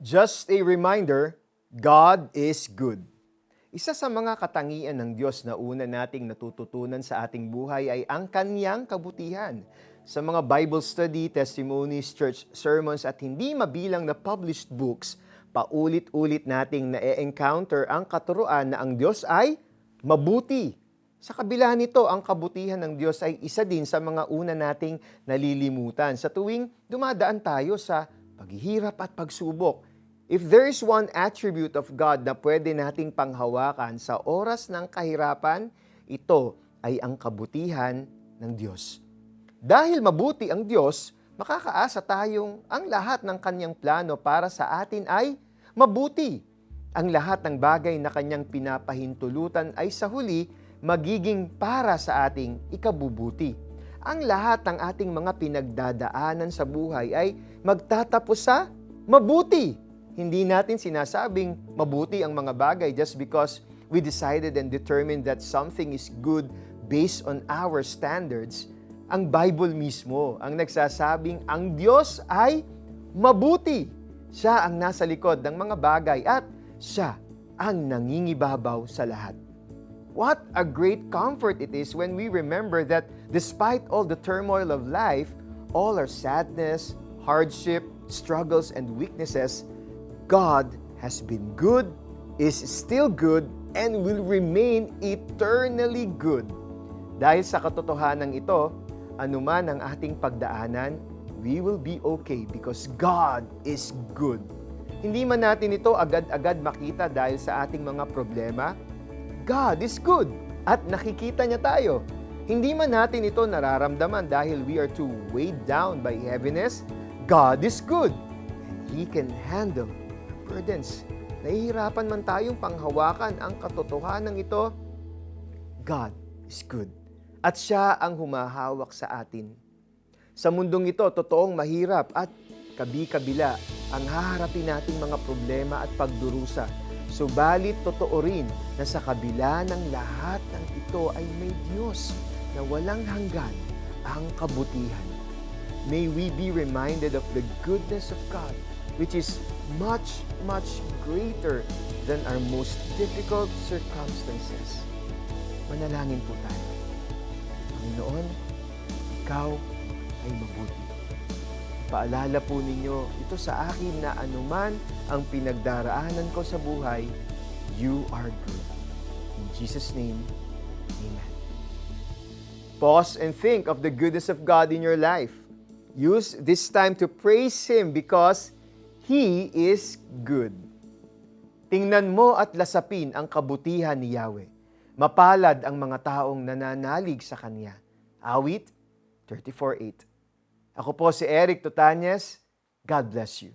Just a reminder, God is good. Isa sa mga katangian ng Diyos na una nating natututunan sa ating buhay ay ang kanyang kabutihan. Sa mga Bible study, testimonies, church sermons at hindi mabilang na published books, paulit-ulit nating na-encounter ang katuruan na ang Diyos ay mabuti. Sa kabila nito, ang kabutihan ng Diyos ay isa din sa mga una nating nalilimutan sa tuwing dumadaan tayo sa paghihirap at pagsubok. If there is one attribute of God na pwede nating panghawakan sa oras ng kahirapan, ito ay ang kabutihan ng Diyos. Dahil mabuti ang Diyos, makakaasa tayong ang lahat ng kanyang plano para sa atin ay mabuti. Ang lahat ng bagay na kanyang pinapahintulutan ay sa huli magiging para sa ating ikabubuti. Ang lahat ng ating mga pinagdadaanan sa buhay ay magtatapos sa mabuti. Hindi natin sinasabing mabuti ang mga bagay just because we decided and determined that something is good based on our standards. Ang Bible mismo ang nagsasabing ang Diyos ay mabuti. Siya ang nasa likod ng mga bagay at siya ang nangingibabaw sa lahat. What a great comfort it is when we remember that despite all the turmoil of life, all our sadness, hardship, struggles, and weaknesses, God has been good, is still good, and will remain eternally good. Dahil sa katotohanan ito, anuman ang ating pagdaanan, we will be okay because God is good. Hindi man natin ito agad-agad makita dahil sa ating mga problema, God is good at nakikita niya tayo. Hindi man natin ito nararamdaman dahil we are too weighed down by heaviness, God is good He can handle our burdens. Nahihirapan man tayong panghawakan ang katotohanan ito, God is good. At siya ang humahawak sa atin. Sa mundong ito, totoong mahirap at kabi-kabila ang haharapin nating mga problema at pagdurusa. Subalit totoo rin na sa kabila ng lahat ng ito ay may Diyos na walang hanggan ang kabutihan. May we be reminded of the goodness of God, which is much, much greater than our most difficult circumstances. Manalangin po tayo. Panginoon, Ikaw ay mabuti. Paalala po ninyo ito sa akin na anuman ang pinagdaraanan ko sa buhay, you are good. In Jesus' name, Amen. Pause and think of the goodness of God in your life. Use this time to praise Him because He is good. Tingnan mo at lasapin ang kabutihan ni Yahweh. Mapalad ang mga taong nananalig sa Kanya. Awit 34.8 Ako po si Eric Tutanyes. God bless you.